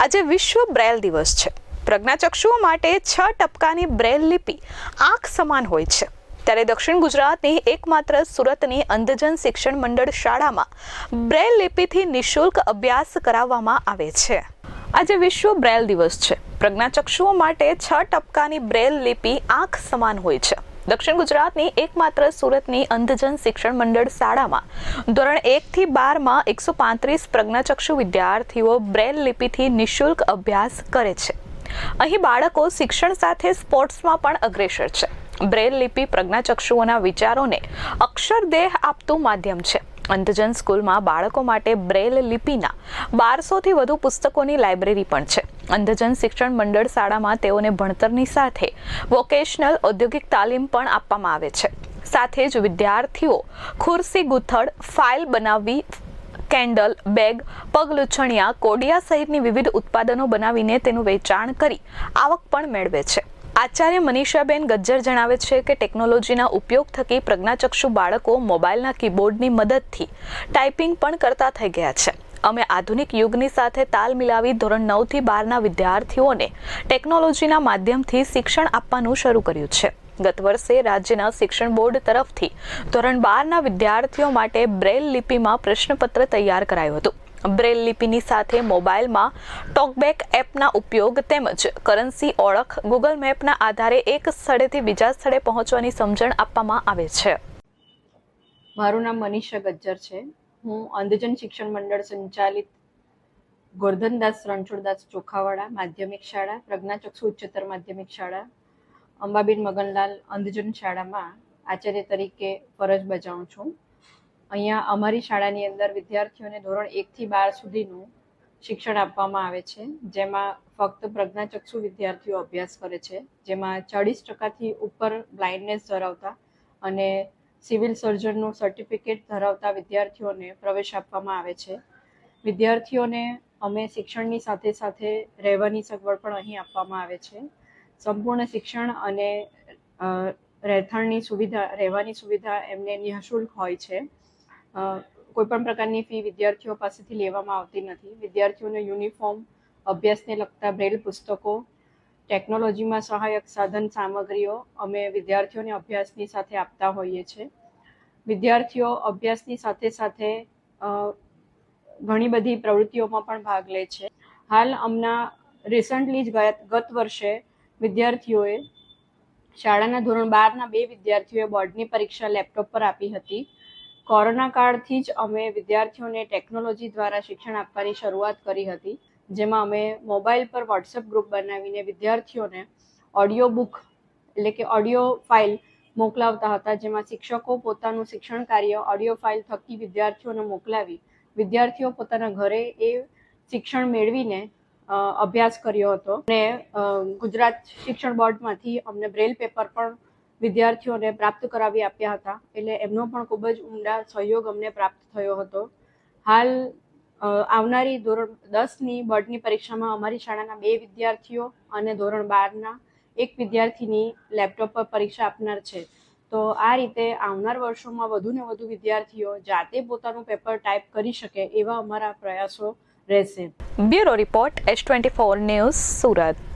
આજે વિશ્વ બ્રેલ દિવસ છે. પ્રજ્ઞાચક્ષુઓ માટે છ ટપકાની બ્રેલ લિપિ આંખ સમાન હોય છે. ત્યારે દક્ષિણ ગુજરાતની એકમાત્ર સુરતની અંધજન શિક્ષણ મંડળ શાળામાં બ્રેલ લિપિથી નિઃશુલ્ક અભ્યાસ કરાવવામાં આવે છે. આજે વિશ્વ બ્રેલ દિવસ છે. પ્રજ્ઞાચક્ષુઓ માટે છ ટપકાની બ્રેલ લિપિ આંખ સમાન હોય છે. દક્ષિણ ગુજરાતની એકમાત્ર સુરતની અંધજન શિક્ષણ મંડળ શાળામાં ધોરણ એક થી બારમાં એકસો પાંત્રીસ પ્રજ્ઞાચક્ષુ વિદ્યાર્થીઓ બ્રેલ લિપિથી નિઃશુલ્ક અભ્યાસ કરે છે. અહીં બાળકો શિક્ષણ સાથે સ્પોર્ટ્સમાં પણ અગ્રેસર છે. બ્રેલ લિપિ પ્રજ્ઞાચક્ષુઓના વિચારોને અક્ષરદેહ આપતું માધ્યમ છે. અંધજન સ્કૂલમાં બાળકો માટે બ્રેલ લિપિના બારસોથી વધુ પુસ્તકોની લાઇબ્રેરી પણ છે. અંધજન શિક્ષણ મંડળ શાળામાં તેઓને ભણતરની સાથે વોકેશનલ ઔદ્યોગિક તાલીમ પણ આપવામાં આવે છે. સાથે જ વિદ્યાર્થીઓ ખુરશી ગૂંથણ ફાઇલ બનાવવી, કેન્ડલ, બેગ પગલુછણિયા કોડિયા સહિતની વિવિધ ઉત્પાદનો બનાવીને તેનું વેચાણ કરી આવક પણ મેળવે છે. આચાર્ય મનીષાબેન ગજ્જર જણાવે છે કે ટેકનોલોજીના ઉપયોગ થકી પ્રજ્ઞાચક્ષુ બાળકો મોબાઈલના કીબોર્ડની મદદથી ટાઈપિંગ પણ કરતા થઈ ગયા છે. અમે આધુનિક યુગની સાથે તાલ મિલાવી ધોરણ નવથી બારના વિદ્યાર્થીઓને ટેકનોલોજીના માધ્યમથી શિક્ષણ આપવાનું શરૂ કર્યું છે. ગત વર્ષે રાજ્યના શિક્ષણ બોર્ડ તરફથી ધોરણ બારના વિદ્યાર્થીઓ માટે બ્રેલ લિપિમાં પ્રશ્નપત્ર તૈયાર કરાયું હતું. બ્રેલ લિપિની સાથે મોબાઈલમાં ટોકબેક એપના ઉપયોગ તેમજ કરન્સી ઓળખ ગૂગલ મેપના આધારે એક સ્થળેથી બીજા સ્થળે પહોંચવાની સમજણ આપવામાં આવે છે. મારું નામ મનીષા ગજ્જર છે. હું અંધજન શિક્ષણ મંડળ સંચાલિત ગોરધનદાસ રણછોડદાસ ચોખાવાડા માધ્યમિક શાળા, પ્રજ્ઞાચક્ષુ ઉચ્ચતર માધ્યમિક શાળા, અંબાબેન મગનલાલ અંધજન શાળામાં આચાર્ય તરીકે ફરજ બજાવું છું. અહીંયા અમારી શાળાની અંદર વિદ્યાર્થીઓને ધોરણ એકથી બાર સુધીનું શિક્ષણ આપવામાં આવે છે, જેમાં ફક્ત પ્રજ્ઞાચક્ષુ વિદ્યાર્થીઓ અભ્યાસ કરે છે, જેમાં ચાળીસ ટકાથી ઉપર બ્લાઇન્ડનેસ ધરાવતા અને સિવિલ સર્જનનું સર્ટિફિકેટ ધરાવતા વિદ્યાર્થીઓને પ્રવેશ આપવામાં આવે છે. વિદ્યાર્થીઓને અમે શિક્ષણની સાથે સાથે રહેવાની સગવડ પણ અહીં આપવામાં આવે છે. સંપૂર્ણ શિક્ષણ અને રહેઠાણની સુવિધા, રહેવાની સુવિધા એમને નિઃશુલ્ક હોય છે. કોઈપણ પ્રકારની ફી વિદ્યાર્થીઓ પાસેથી લેવામાં આવતી નથી. વિદ્યાર્થીઓને યુનિફોર્મ, અભ્યાસને લગતા બ્રેલ પુસ્તકો ટેકનોલોજીમાં સહાયક સાધન સામગ્રીઓ અમે વિદ્યાર્થીઓને અભ્યાસની સાથે આપતા હોઈએ છીએ. વિદ્યાર્થીઓ અભ્યાસની સાથે સાથે ઘણી બધી પ્રવૃત્તિઓમાં પણ ભાગ લે છે. હાલ હમણાં રિસન્ટલી જ ગત વર્ષે વિદ્યાર્થીઓએ શાળાના ધોરણ બારના બે વિદ્યાર્થીઓએ બોર્ડની પરીક્ષા લેપટોપ પર આપી હતી. કોરોના કાળથી જ અમે વિદ્યાર્થીઓને ટેકનોલોજી દ્વારા શિક્ષણ આપવાની શરૂઆત કરી હતી. જેમાં અમે મોબાઈલ પર વોટ્સએપ ગ્રુપ બનાવીને વિદ્યાર્થીઓને ઓડિયો બુક એટલે કે ઓડિયો ફાઇલ મોકલાવતા હતા, જેમાં શિક્ષકો પોતાનું શિક્ષણ કાર્ય ઓડિયો ફાઇલ થકી વિદ્યાર્થીઓને મોકલાવી, વિદ્યાર્થીઓ પોતાના ઘરે એ શિક્ષણ મેળવીને અભ્યાસ કર્યો હતો. અને ગુજરાત શિક્ષણ બોર્ડમાંથી અમને બ્રેલ પેપર પણ વિદ્યાર્થીઓને પ્રાપ્ત કરાવી આપ્યા હતા. એટલે એમનો પણ ખૂબ જ ઊંડા સહયોગ અમને પ્રાપ્ત થયો હતો. હાલ આવનારી ધોરણ દસની બોર્ડની પરીક્ષામાં અમારી શાળાના બે વિદ્યાર્થીઓ અને ધોરણ બારના એક વિદ્યાર્થીની લેપટોપ પર પરીક્ષા આપનાર છે. તો આ રીતે આવનાર વર્ષોમાં વધુ ને વધુ વિદ્યાર્થીઓ જાતે પોતાનું પેપર ટાઈપ કરી શકે એવા અમારા પ્રયાસો રહેશે. Bureau report S twenty four news Surat.